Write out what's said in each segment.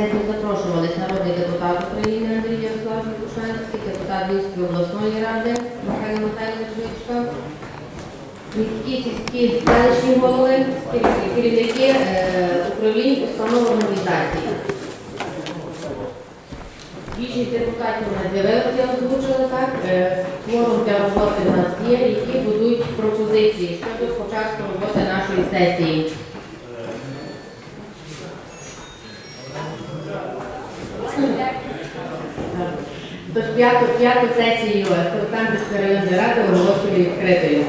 На сесію запрошувались народний депутат України Андрій Ярослав Кушанський, депутат Львівської обласної ради Михайло Михайлович Вичка, міські сільські селищні голови, керівники- е, управлінь установ організацій. Більшість депутатів не з'явилися, озвучили так. Е, Форум для роботи в нас є, які будуть пропозиції щодо початку роботи нашої сесії. Тож п'яту, п'яту сесію Олександрівської районної ради оголошую відкритою.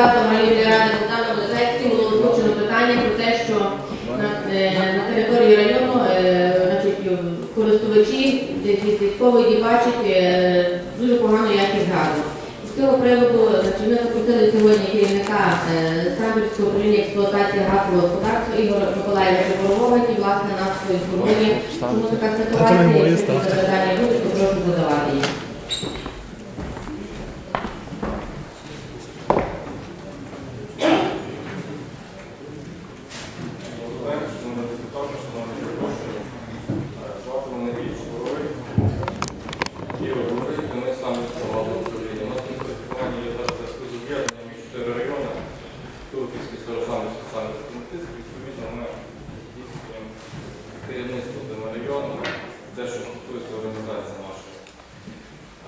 Депутатом районної ради Богданом Лисецьким було озвучено питання про те, що на, е, на території району е, значить, користувачі військової бачать е, дуже погану якість газу. З цього приводу ми запросили сьогодні керівника Самбірського управління експлуатації газового господарства Ігоря Миколаєвича Борового, який власне нас поінформує, чому така ситуація, якщо якісь запитання будуть, то прошу задавати їх. Шановні депутати, шановні запрошені, звати мене Віч Шуровий. Ігор Гурик, ми саме сформували управління. У нас на спілкуванні є зараз зв'язку з об'єднанням між чотири райони. Турківський, Старосамівський, Самівський, Митицький. Відповідно, ми здійснюємо керівництво тими районами, те, що стосується організації нашої.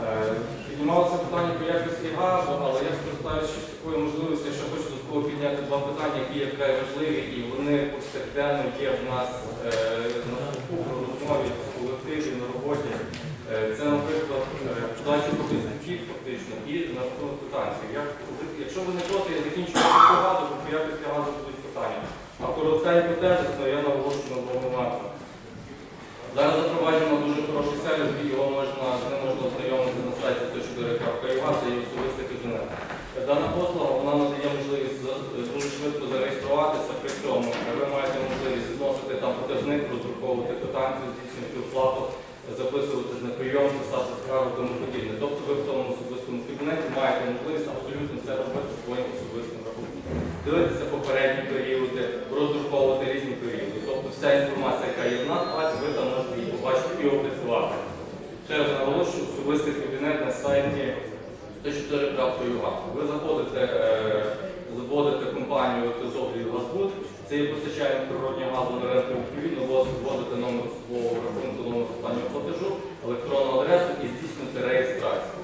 Е, Піднімалося питання по якості газу, але я скористаюся такою можливістю, що хочу додатково підняти два питання, які є вкрай важливі, і вони повсякденно є в нас е, на слуху, в розмові в колективі, на роботі. Е, Це, наприклад, е, подача показників фактично і на рахунок квитанцій. Якщо ви не проти, я закінчу газу, бо по якості газу будуть питання. А коротенько тезисно справи і. Тобто ви в тому особистому кабінеті маєте можливість абсолютно все робити своїм особистим рахунком. Дивитися попередні періоди, розраховувати різні періоди. Тобто вся інформація, яка є в нас, ви там можете її побачити і опрацювати. Ще раз наголошую, особистий кабінет на сайті 104.ua. Ви заходите, е, заводите компанію «Тезоблі Газбуд», це є постачання природнього газу на ринку відповідно, вводите номер свого рахунку, номер останнього платежу електронну адресу і здійснюєте реєстрацію.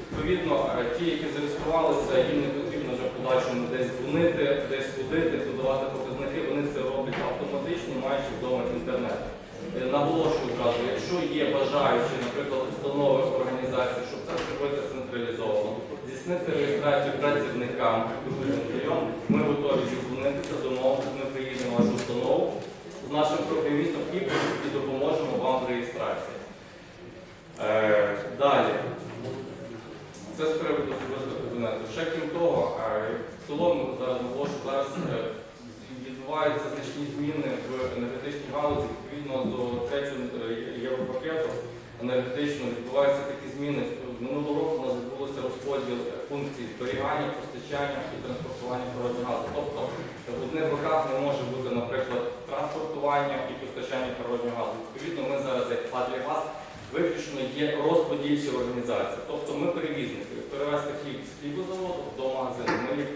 Відповідно, е, ті, які зареєструвалися, їм не потрібно вже в подальшому десь дзвонити, десь ходити, подавати показники, вони це роблять автоматично, маючи вдома інтернет. Е, Наголошую зразу, якщо є бажаючі, наприклад, установи організації, щоб це зробити централізовано, здійснити реєстрацію працівникам прийом, ми готові зізвонитися, домовитися, ми приїдемо вашу установу з нашим програмістом і допоможемо вам в реєстрації. Е, далі. Це з приводу особистого кабінету. Ще крім того, в цілому зараз наголошую, зараз е, відбуваються значні зміни в енергетичній галузі. Відповідно до третього е, європакету енергетичного відбуваються такі зміни. Минулого року у нас відбулося розподіл функцій зберігання, постачання і транспортування природного газу. Тобто в одних руках не може бути, наприклад, транспортування і постачання природного газу. Відповідно, ми зараз як «Адлігаз» виключно є розподільча організація. Тобто ми перевізники. Перевезти хліб з хлібозаводу до магазину. Ми їх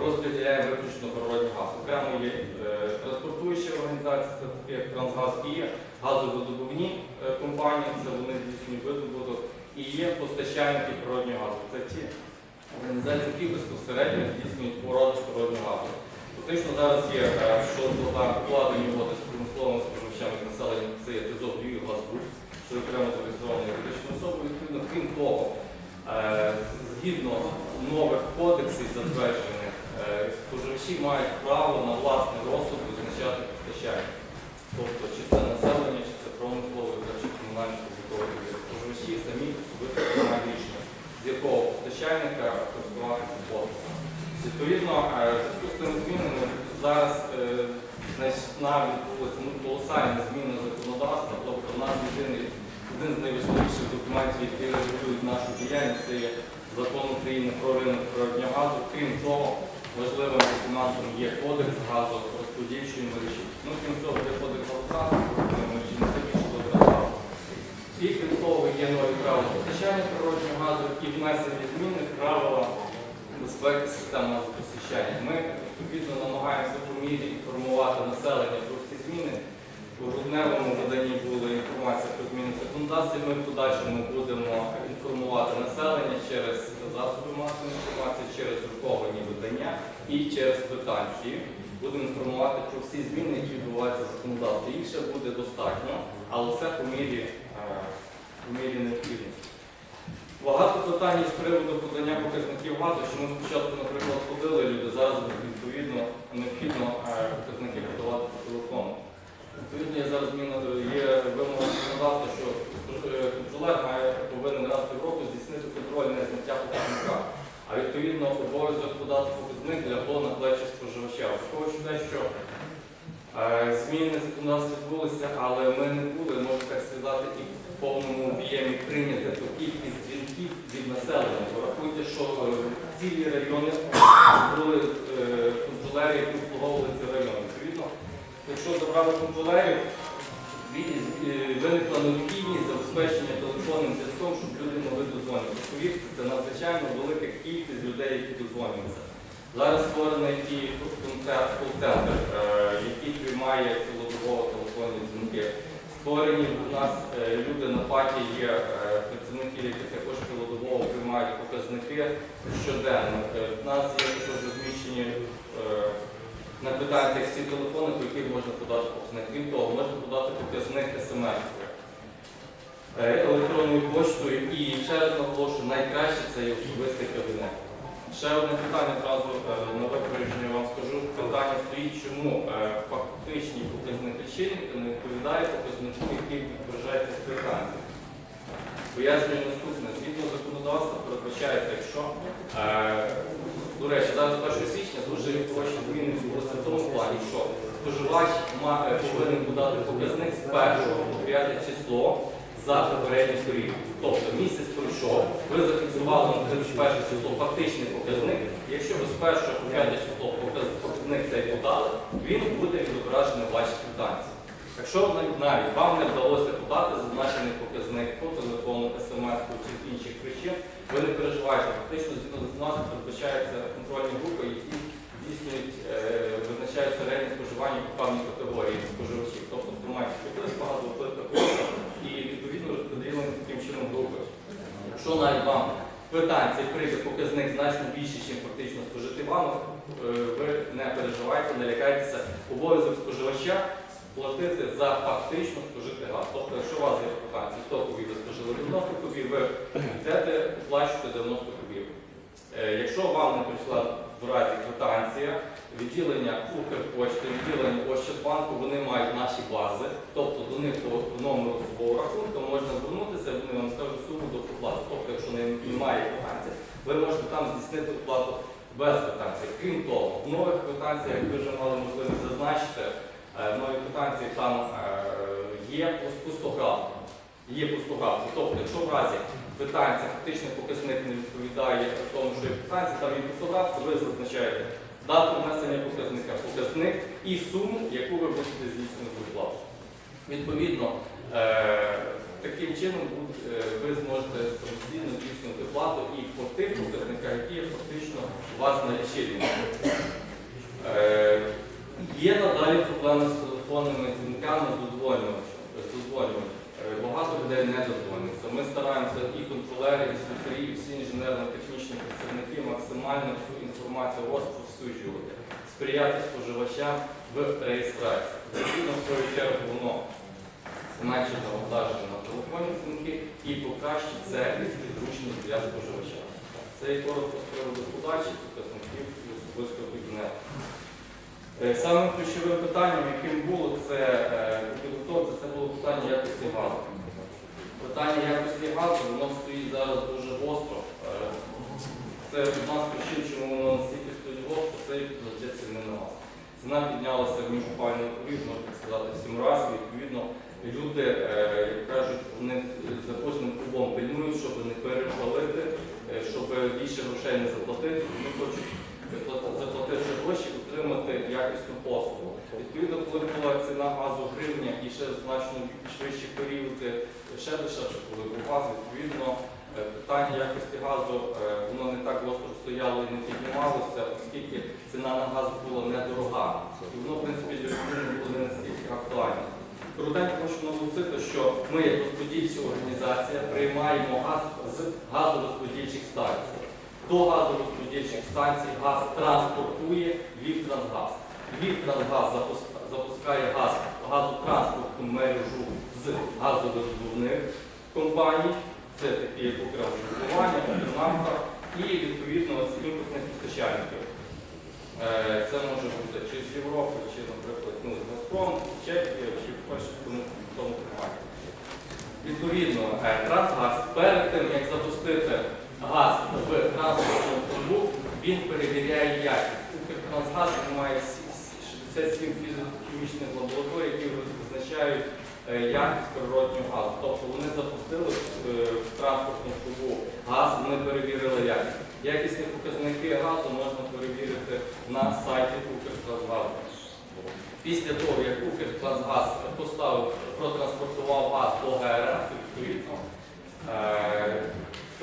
розподіляємо виключно природний газ. Окремо є е, транспортуючі організації, такі як Трансгаз і є газовидобувні е, компанії, це вони здійснюють видобуток, і є постачальники природнього газу. Це ті організації, які безпосередньо здійснюють продаж природного газу. Фактично зараз є, е, що вкладені угоди з промисловими споживачами з населенням, це є ТЗОВ і Газбуд, що окремо зареєстровані юридичною особою. Відповідно, крім того, е, згідно нових кодексів затверджених, е, споживачі мають право на власний розсуд визначати постачання. Тобто, чи це населення, чи це промисловий, чи комунальний побутовий. Споживачі самі особисто приймають рішення, з якого постачальника користуватися послугами. Відповідно, е, зв'язку з цими змінами зараз е, відбулися ну, колосальні зміни законодавства, тобто в нас єдиний один з найважливіших документів, які регулюють нашу діяльність, це є закон України про ринок природнього газу. Крім того, мережі. Ну, крім цього, кодекс газотранспорту мережі, не кодекс газу. І крім того, є нові правила постачання природнього газу і внесені зміни правила безпеки систем газопостачання. Ми відповідно намагаємося по мірі інформувати населення про всі зміни. У грудневому виданні була інформація про зміни в законодавстві. Ми в подальшому будемо інформувати населення через засоби масової інформації, через друковані видання і через квитанції. Будемо інформувати про всі зміни, які відбуваються в законодавстві. Їх ще буде достатньо, але все по мірі, е, по мірі необхідності. Багато питань з приводу подання показників газу, що ми спочатку, наприклад, ходили люди, зараз відповідно необхідно е, показники подавати по телефону. Відповідно, є зараз зміна, є вимога законодавства, що е, контролер має повинен раз півроку здійснити контрольне зняття показника. А відповідно обов'язок подати показник лягло на плечі споживача. Враховуючи те, що е, зміни законодавства відбулися, але ми не були, можна так сказати, і в повному об'ємі прийняти ту кількість дзвінків від населення. Порахуйте, що е, цілі райони були е, контролери, які обслуговували ці райони. Відповідно, якщо забрали контролерів, виникла необхідність забезпечення телефонним зв'язком, щоб люди могли дозвонитися. Повірте, це надзвичайно велика кількість людей, які дозвонюються. Зараз створений і кол-центр, е, який приймає цілодобово телефонні дзвінки. Створені у нас е, люди на паті є е, працівники, які також цілодобово приймають показники щоденно. У нас є також розміщені на квитанціях всі телефони, по яких можна подати показник. Крім того, можна подати показник смс електронною поштою. І ще раз наголошую, найкраще це є особистий кабінет. Ще одне питання одразу е, на випередження вам скажу. Питання стоїть, чому е, фактичний показник лічильника не відповідає показнику, який відображається в квитанції. Пояснюю наступне. Згідно законодавства передбачається, якщо, е, до речі, зараз 1 січня дуже хороші зміни в тому плані, що споживач повинен подати показник з 1 по 5 число за попередню сторінку. Тобто місяць пройшов, ви зафіксували на 31 число фактичний показник. Якщо ви з 1 по 5 число показник цей подали, він буде відображений в вашій квитанції. Якщо навіть- вам не вдалося подати зазначений показник по телефону, смс чи інших причин, ви не переживайте. Фактично згідно з законодавством передбачаються контрольні групи, які здійснюють, е, визначають середнє споживання по певній категорії споживачів. Тобто тримають приблизно багато такого відповідно розподілені таким чином. Якщо навіть вам в квитанції прийде показник значно більший, ніж фактично спожити вами, е, ви не переживайте, не лякайтеся. Обов'язок споживача сплатити за фактично спожити газ. Тобто, якщо у вас є квитанції 100 кубів, ви спожили 90 кубів, ви йдете, оплачуєте 90 кубів. Е, Якщо вам не прийшла в разі квитанція, відділення Укрпочти, відділення Ощадбанку, вони мають наші бази, тобто до них по номеру свого рахунку можна звернутися, вони вам скажуть суму до оплати. Тобто, якщо немає квитанції, ви можете там здійснити оплату без квитанції. Крім того, в нових квитанціях, як ви вже мали можливість зазначити, е, в новій квитанції там е, є пустограф. Є пустограф. Тобто, якщо в разі квитанція фактичний показник не відповідає тому, що є квитанція, там є то ви зазначаєте дату внесення показника, показник і суму, яку ви будете здійснювати оплату. Відповідно, е, таким чином е, ви зможете самостійно здійснювати плату і по тих показниках, які фактично у вас на лічильнику. Е, Є надалі проблеми з телефонними дзвінками. Е, Багато людей не додзвонюється. Ми стараємося і контролери, і слюсарі, і всі інженерно-технічні працівники максимально всю інформацію розповсюджувати, сприяти споживачам в реєстрації. Відповідно, свою чергу, воно зменшить навантаження на телефонні дзвінки і покращить сервіс і для споживача. Це і коротко з приводу подачі показників і особистого кабінету. Е, Самим ключовим питанням, яким було це е, це було питання якості газу. Питання якості газу, воно стоїть зараз дуже гостро. Е, Це одна з причин, чому воно настільки стоїть гостро, це і ціни на газ. Ціна піднялася в буквально поріг, можна сказати, сім разів. Відповідно, люди, е, як кажуть, вони за кожним кубом пильнують, щоб не перепалити, е, щоб більше грошей не заплатити. Вони хочуть заплати- заплатити гроші, отримати якісну послугу. Відповідно, коли була ціна газу гривня і ще значно швидші періоди, ще дешевше, коли був газ, відповідно, е, питання якості газу е, воно не так гостро стояло і не піднімалося, оскільки ціна на газ була недорога. І воно, в принципі, для людини було не настільки актуально. Коротенько хочу наголосити, що ми, як розподільча організація, приймаємо газ з газорозподільчих станцій. До газорозподільчих станцій газ транспортує Львівтрансгаз. Львівтрансгаз запускає газ, газотранспортну мережу з газовидобувних компаній, це такі як Укргазвидобування, Укрнафта і відповідно з імпортних постачальників. Е, Це може бути чи з Європи, чи, наприклад, ну, з Газпром, Чехія, чи в тому форматі. Відповідно, е, Трансгаз перед тим, як запустити газ в транспортну трубу, він перевіряє якість. Укртрансгаз має сі- сі- 67 фізико-хімічних лабораторій, які визначають е, якість природнього газу. Тобто вони запустили е, в транспортну трубу газ, вони перевірили якість. Якісні показники газу можна перевірити на сайті Укртрансгазу. Після того, як Укртрансгаз поставив, протранспортував газ до ГРС, відповідно, е,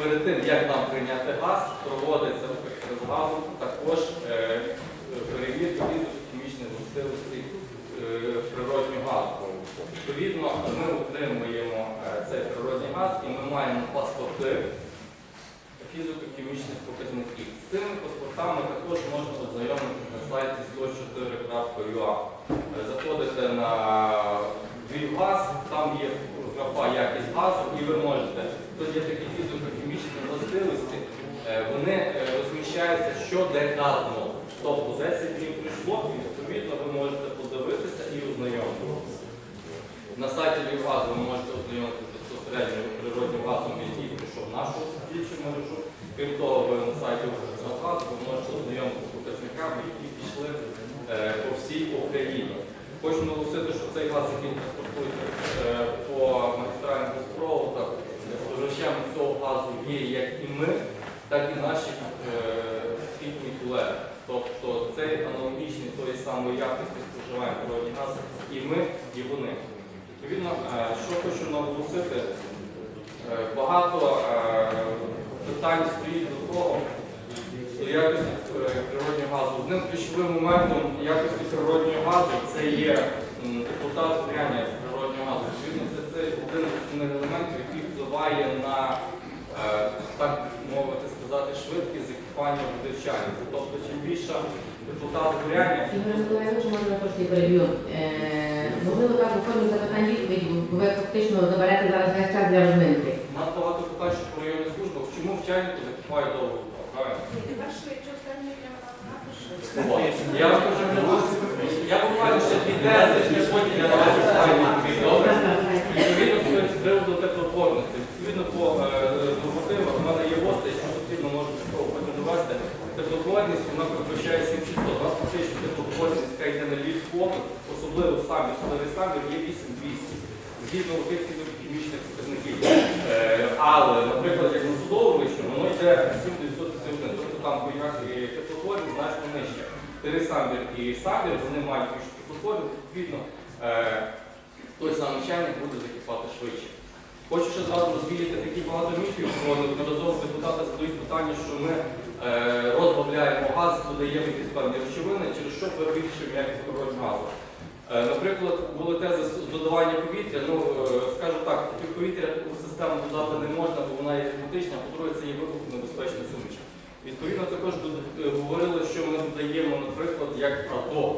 перед тим, як нам прийняти газ, проводиться Укртрансгазом також е, перевірка фізико-хімічних властивостей е, природнього газу. Відповідно, ми отримуємо е, цей природний газ і ми маємо паспорти фізико-хімічних показників. З цими паспортами також можна ознайомитися на сайті 104.ua. Е, Заходите на Львівгаз, там є графа якість газу, і ви можете. Тут є такі фізико-хімічні властивості, е, вони е, розміщаються щодекадно. Тобто 10 днів прийшло, і відповідно ви можете подивитися і ознайомитися. На сайті Львівгазу ви можете ознайомитися безпосередньо природним газом, який прийшов нашу діючу мережу. Крім того, ви на сайті Укртрансгазу ви можете ознайомитися з показниками, які пішли е, по всій Україні. Хочу наголосити, що цей газ, який транспортується по магістральних газопроводах, споживачами цього газу є як і ми, так і наші е, східні колеги. Тобто цей аналогічний тої самої якості споживання природний газ і ми, і вони. Відповідно, е, що хочу наголосити, е, багато питань стоїть до того, до якості природнього газу. Одним ключовим моментом якості природнього газу це є теплота зберігання природнього газу. Відповідно, це, це один з основних елементів, впливає на, е, так мовити сказати, швидкість закипання води в чайнику. Тобто, чим більша теплота. Е, Можливо, так у формі запитань відповідь, бо ви фактично заберете зараз весь час для розминки. у нас багато питань, що по районних службах, чому в чайнику закипає довго вода, правильно? Я вам кажу, я буквально ще дві тези, ще потім я на питання відповім. Добре? Відповідно з приводу теплотворності. Відповідно по е, нормативах, в мене є гости, що потрібно може потім довести. Вона передбачає 7600. У нас фактично теплотворність, яка йде на Львівську область, особливо самі, особливий самі, є 8200. Згідно тих хімічних показників. Е, але, наприклад, як на судову вищу, воно йде 7901. Тобто там по і теплотворність значно нижче. Три самбір і самбір, вони мають більшу теплотворність, відповідно, е, той самий чайник буде закипати швидше. Хочу ще зразу розвіяти такі багато міфів, бо неодноразово депутати задають питання, що ми е, газ, додаємо якісь певні речовини, через що перебільшуємо якість природного газу. Е, Наприклад, були тези з додавання повітря. Ну, е, скажу так, повітря у систему додати не можна, бо вона є кліматична, а по-друге, це є вибухонебезпечна суміш. Відповідно, також е, говорили, що ми додаємо, наприклад, як азот.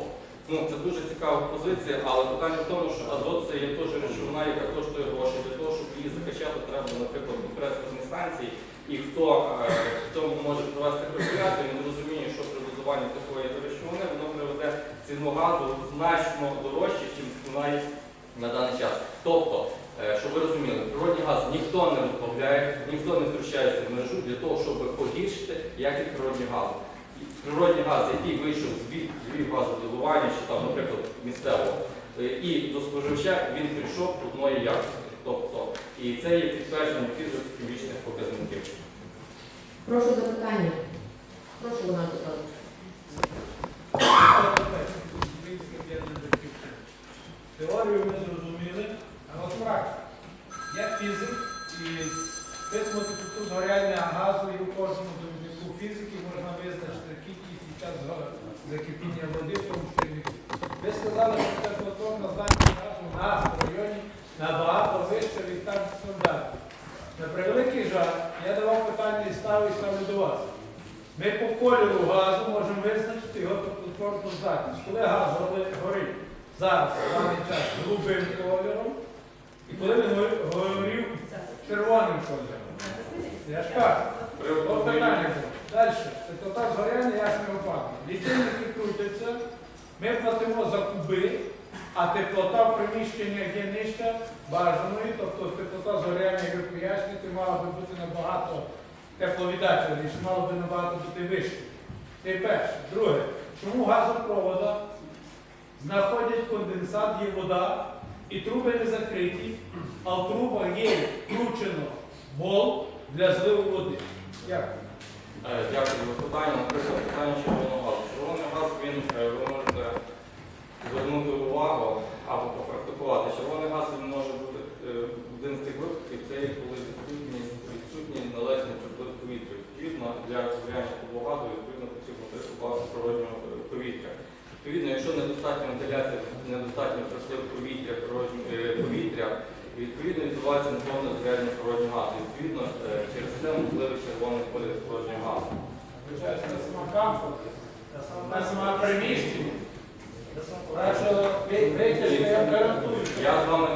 Ну, це дуже цікава позиція, але питання в тому, що азот це є теж речовина, яка коштує гроші. Для того, щоб її закачати, треба, наприклад, компресорні станції. І хто е, в цьому може провести калькуляцію, він розуміє, що при додаванні такої речовини воно приведе ціну газу значно дорожче, ніж вона є на даний час. Тобто, е, щоб ви розуміли, природний газ ніхто не розбавляє, ніхто не втручається в мережу для того, щоб погіршити якість природного газу. Природний газ, який вийшов з Львів газодобування, чи там, наприклад, місцевого, е, і до споживача він прийшов одної якості. Тобто, і це є підтвердження фізико-хімічних показників. Прошу запитання. Прошу, Роман Петрович. Теорію ми зрозуміли, а от практика. Я фізик і тут згоряння газу і у кожному довіднику фізики можна визначити кількість і час закипіння води тому щільнику. Ви сказали, що теплоторна здатність газу у нас в районі набагато вища від там стандартів. На превеликий жаль, питання і до вас. Ми по кольору газу можемо визначити його теплотворну здатність. Коли газ горить зараз, в даний час, голубим кольором, і коли він горів червоним кольором. Я ж кажу. Далі. Теплота згоряння ясний випадок. Лічильники крутяться, ми платимо за куби, а теплота в приміщеннях є нижча бажаної, тобто теплота згоряння, як ви пояснюєте, мала би бути набагато тепловіддача, мало би набагато бути вище. Це перше. Друге, чому газопровода знаходять конденсат, є вода, і труби не закриті, а в трубах є вкручено бол для зливу води. Дякую. Е, Дякую за питання. Наприклад, питання червоного газу. Червоний газ, він, е, ви можете звернути увагу або попрактикувати. Червоний газ він може бути е, один з тих випадків, це коли відсутність, відсутній належний Відповідно, для зберігання теплого відповідно потрібно трохи багато природнього е, повітря. Відповідно, якщо недостатня вентиляція, недостатньо приплив повітря, е, повітря, відповідно відбувається неповне зберігання природнього газу. Відповідно, е, через це можливий червоний колір природнього газу. Вважається на сама комфорт, на сама приміщення. Я з вами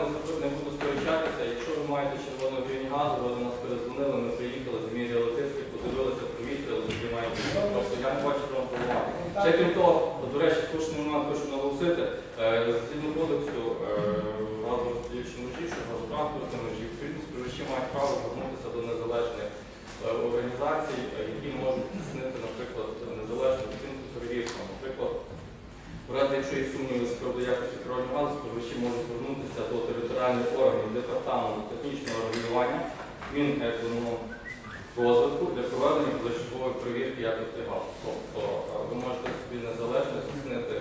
не буду сперечатися. Якщо ви маєте червону гривні газу, ви до нас я не бачу вам проблеми. Ще крім того, до речі, слушний момент хочу наголосити, е, згідно кодексу е, газорозподільчої мережі, що газотранспортної мережі, відповідно споживачі мають право звернутися до незалежних е, організацій, які можуть здійснити, наприклад, незалежну оцінку перевірку. Наприклад, в разі, якщо є сумніви з приводу якості природного газу, споживачі можуть звернутися до територіальних органів департаменту технічного регулювання Мінекономрозвитку розвитку для проведення позачергової перевірки якості газу. Тобто е, ви можете собі незалежно здійснити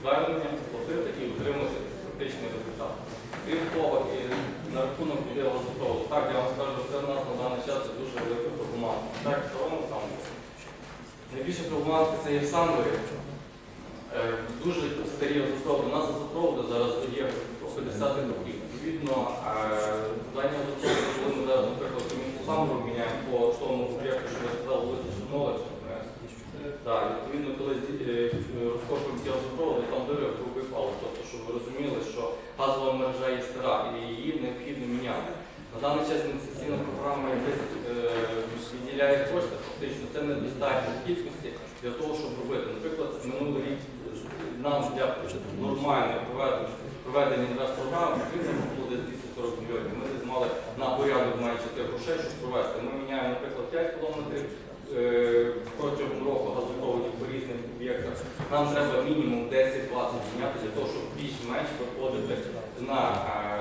звернення, сплатити і отримати фактичний результат. Крім того, і на рахунок відео газопроводу, так, я вам скажу, це в нас на даний час є дуже велика проблематика. Так, в цілому там найбільша проблематика це є сам виріб. Е, Дуже старі газопроводи. У нас газопроводи зараз є по 50 років. Відповідно, дані газопроводи, коли ми зараз, наприклад, Самбург міняємо по тому об'єкту, що сказали, вулиці Чорнолич, так, відповідно, коли е, розкопуємо ті газопроводи, там дири в грубий пал. Тобто, щоб ви розуміли, що газова мережа є стара і її необхідно міняти. На даний час інвестиційна програма е, виділяє кошти, фактично це недостатньо кількості для того, щоб робити. Наприклад, минулий рік нам для проведення, проведення інвестпрограми потрібно було десь 240 мільйонів. Ми десь мали на порядок менше тих грошей, щоб провести. Ми міняємо, наприклад, 5 кілометрів е, протягом року газопроводів по різним об'єктам. Нам треба мінімум 10-20 міняти для того, щоб більш-менш виходити на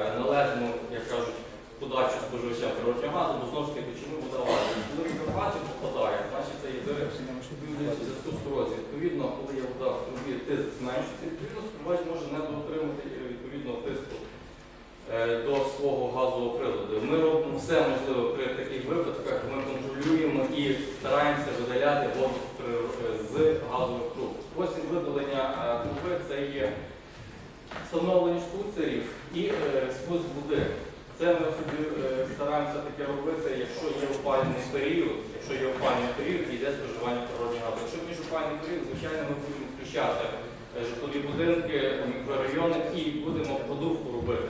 е, належну, як кажуть, подачу споживачам природнього газу, бо знову ж таки, чому подавати? Коли мікрофазі попадає, значить це є зв'язку з корозією. Відповідно, коли є вода в трубі, тиск зменшується, відповідно, споживач може не доотримати е, відповідного тиску е, до свого газового приладу. Ми робимо все можливе при таких випадках, ми контролюємо і стараємося видаляти воду з при- з газових труб. Спосіб видалення е, труби це є встановлення штуцерів і е, спуск води. Це ми собі е, стараємося таке робити, якщо є опалювальний період, якщо є опалювальний період йде споживання природного газу. Якщо між опалювальний період, звичайно, ми будемо включати е, житлові будинки, мікрорайони і будемо продувку робити.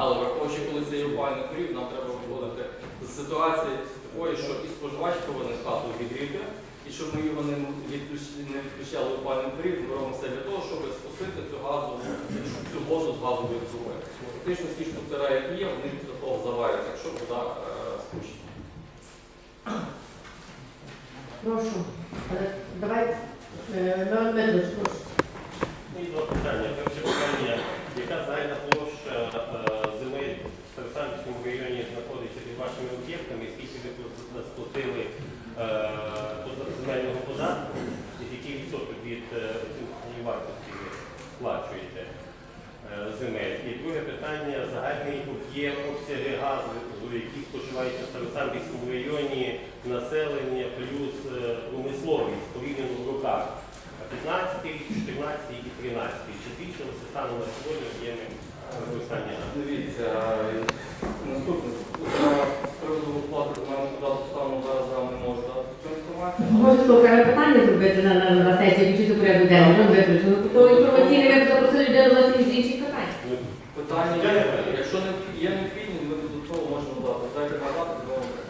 Але враховуючи, коли це є опалювальний період, нам треба виходити з ситуації такої, що і споживач повинен хату відгріти, і щоб ми його не відключали в опалювальний період, ми робимо все для того, щоб спустити цю газову цю воду з газової труби. Фактично всі штуцера, які є, вони після того заваряться, якщо вода е, спущена. Прошу. Але давай, е, прошу. Ну, і два питання. Перше питання, яка загальна площа е, земель в Старосамбірському районі знаходиться під вашими об'єктами, скільки ви сплатили е, под- земельного податку, і який відсоток від е, оцінкової вартості ви сплачуєте е, земель? І друге питання, об'єм обсяги газу, які споживають в Старосамбірському районі населення плюс е, промисловість порівняно в роках. 15 14 і 13. Чи збільшилося станом на сьогодні об'єми використання? Дивіться, наступне. З приводу оплати комунального податку зараз вам не можу дати інформацію. Можете окреме питання зробити на, сесії, включити до порядку денного, Дмитрович. Ну, інформаційний веб запросили людей зовсім з інших питань. Ну, Питання якщо не є необхідність, ми додатково можемо дати. Дайте надати,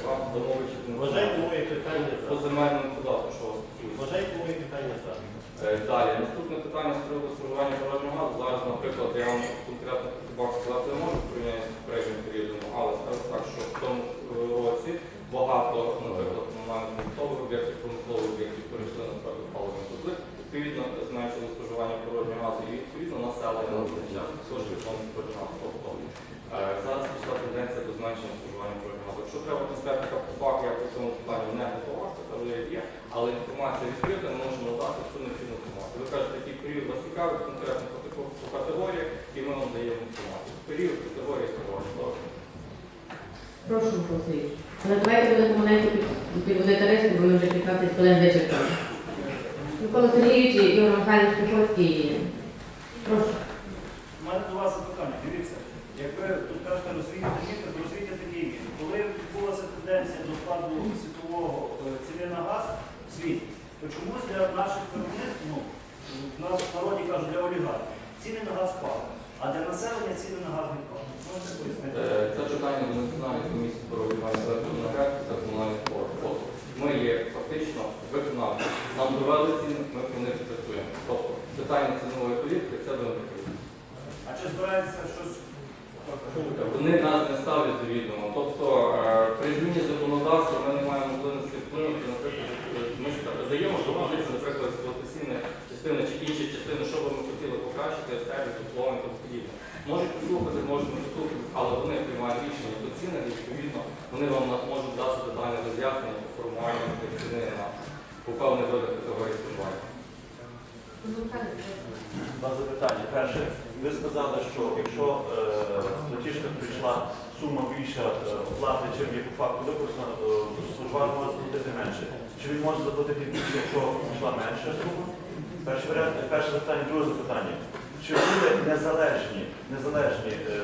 вам домовити Вважайте моє питання по земельному податку, що вас стосується. Вважайте моє питання за. Е, Далі, наступне питання з приводу споживання природного газу. Зараз, наприклад, я вам конкретно бак сказати не можу порівняти з попереднім періодом, але скажу так, що в тому е, році багато, наприклад, комунальних побутових об'єктів, промислових об'єктів перейшли на паливні відповідно зменшили споживання природного газу і відповідно населення природного газу. Тобто зараз пішла тенденція до зменшення споживання природного газу. Якщо треба конкретно бак, я по цьому питанню не готова, як є, але інформація відкрита, ми можемо надати всю необхідну інформацію. Ви кажете, який період вас цікавить конкретно по, по категоріях, і ми вам даємо інформацію. Період, споживання. Добре. Прошу, Сергійович. Але давайте будемо помаленьку під- підводити риску, бо ми вже 15 хвилин вичерпали. Микола Сергійович і Ігор Михайлович. Прошу. У мене до вас запитання. Дивіться, як ви тут кажете розвійте міфи, то розвійте такий міф. Коли відбулася тенденція до складу світового е, ціни на газ в світі, то чомусь для наших виробництв, ну, в нас в народі кажуть, для олігархів, ціни на газ впали, а для населення ціни на газ не впали. Можете пояснити? Е, Це питання до Національної комісії про регулювання енергетики та комунальних послуг. Ми є фактично виконавці. Нам довели ціни, ми по них працюємо. Тобто питання цінової політики це до них. А чи збирається щось? Вони нас не ставлять до відома. Тобто е, при зміні законодавства ми не маємо можливості вплинути, наприклад, ми даємо пропозиції, наприклад, експлуатаційної частини чи інші частини, що би ми хотіли покращити, сервіс, обслуговування та подібне. Можуть послухати, можуть не послухати, але вони приймають рішення по цінах, і відповідно вони вам можуть дати детальне роз'яснення формуванню тих по певних видах категорії споживання. Два запитання. Перше, ви сказали, що якщо е, платіжка прийшла сума більша е, оплати, чим є по факту використана, е, споживач може заплатити менше. Чи він може заплатити більше, якщо прийшла менша сума? Варіант, перше запитання, друге запитання. Чи були незалежні, незалежні е,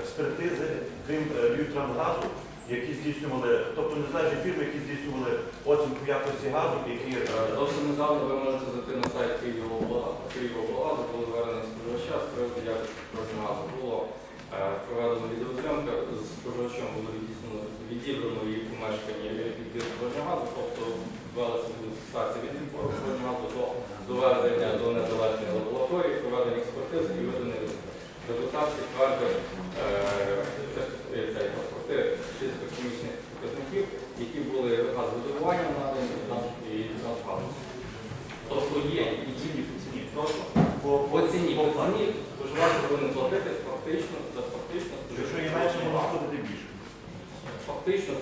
експертизи, крім е, Львівтрансгазу, які здійснювали, тобто незалежні фірми, які здійснювали оцінку якості газу, які Е, Зовсім недавно ви можете зайти на сайт Києва-Благазу, коли звернення споживача з приводу якості газу було е, проведено відеозйомка з споживачем було відібрано її помешкання від газу, тобто велася фіксація від газу до доведення до незалежної лабораторії, проведення експертизи і виданий результат. Підтвердив фізико-хімічних показників, які були газовидобування надані і газу. Тобто є і ціні по ціні. Прошу. по, По ціні, по ціні споживач повинен платити фактично за фактично якщо є менше, природний платити більше. Фактично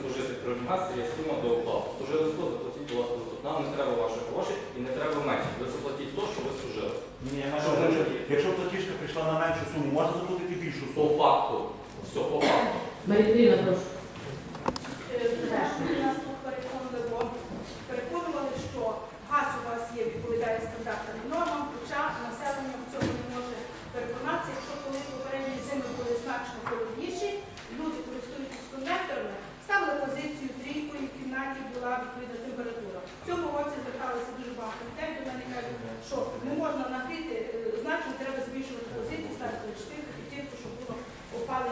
природний газ це є сума до оплати. Спожили 100, заплатіть, будь ласка, тут. Нам не треба ваших грошей і не треба менше. Ви заплатіть то, що ви служили. Ні, якщо платіжка прийшла на меншу суму, можна заплатити більшу суму. По факту. Все, по факту. Марітріна, прошу. Ми нас тут переконливо переконували, що газ у вас є, відповідає стандартам і нормам, хоча населення в цьому не може переконатися, якщо коли попередні зими були значно холодніші, люди користуючись конвекторами, ставили позицію трійкою, в кімнаті була відповідна температура. В цьому році зверталися дуже багато людей до мене кажуть, що не можна нагріти, е, значно треба збільшувати позицію, ставити на 4 п'ятірку, щоб було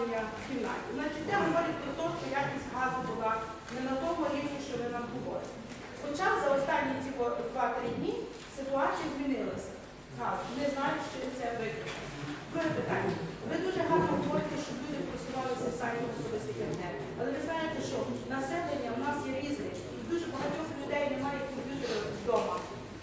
опалення в. Значить, це говорить про те, що якість газу була не на тому рівні, що ви нам говорите. Хоча за останні ці 2-3 дні ситуація змінилася. Газ. Не знаю, що це викликає. Питання. Ви дуже гарно говорите, щоб люди користувалися сайтом особистих енергії. Але ви знаєте, що населення в нас є різне. Дуже багатьох людей немає комп'ютера вдома.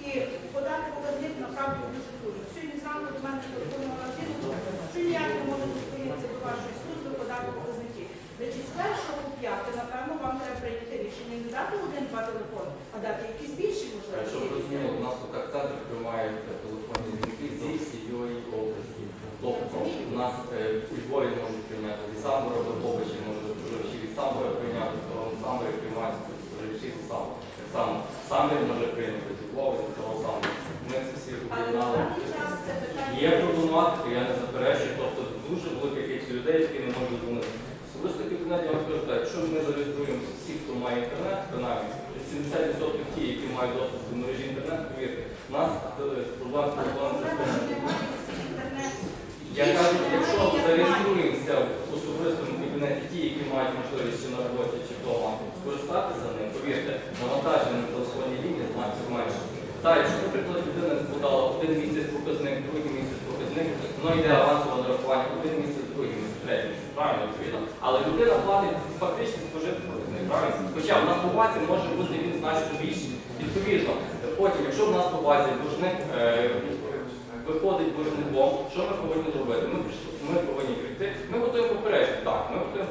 І подати показник направду дуже трудно. Сьогодні зранку до мене телефонувала жіночка, що ніяк не може дозвонитися до вашої служби, подати показники. Значить, з першого по п'яте, напевно, вам треба прийняти рішення не дати один-два телефони, а дати якісь більші Щоб ви можливості. розуміли, у нас тут так центр приймає телефонні дзвінки зі всієї області. Тобто у нас е, у Львові можуть прийняти від Самбора до Побачі, може споживачі від Самбора прийняти, то Самбори приймають споживачі від Самбора. Так само Самбір може прийняти Львова, того самого. Ми це всі об'єднали. Є проблематика, я не заперечую, тобто дуже велика кількість людей, які не можуть дзвонити. Особисто кабінет, я вам скажу так, якщо ми зареєструємо всіх, хто має інтернет, принаймні 70% ті, які мають доступ до мережі інтернет, повірте, у нас е, проблем з Але телефоном проблема, що системи. немає всіх інтернету. Я кажу, якщо зареєструємося в особистому кабінеті ті, які мають можливість чи на роботі, чи вдома скористатися ним, повірте, навантаження на телефонній лінії значно менше. Так, якщо, наприклад, людина подала один місяць показник, другий місяць показник, воно йде авансове нарахування, один місяць, другий місяць, третій місяць, правильно відповідно. Але людина платить фактично спожити показник, правильно? Хоча в нас по базі може бути він значно більший. Відповідно, потім, якщо в нас по базі боржник е, виходить боржником, що ми повинні зробити? Ми, прийшли- ми повинні прийти. Ми готуємо попередження. Так, ми готуємо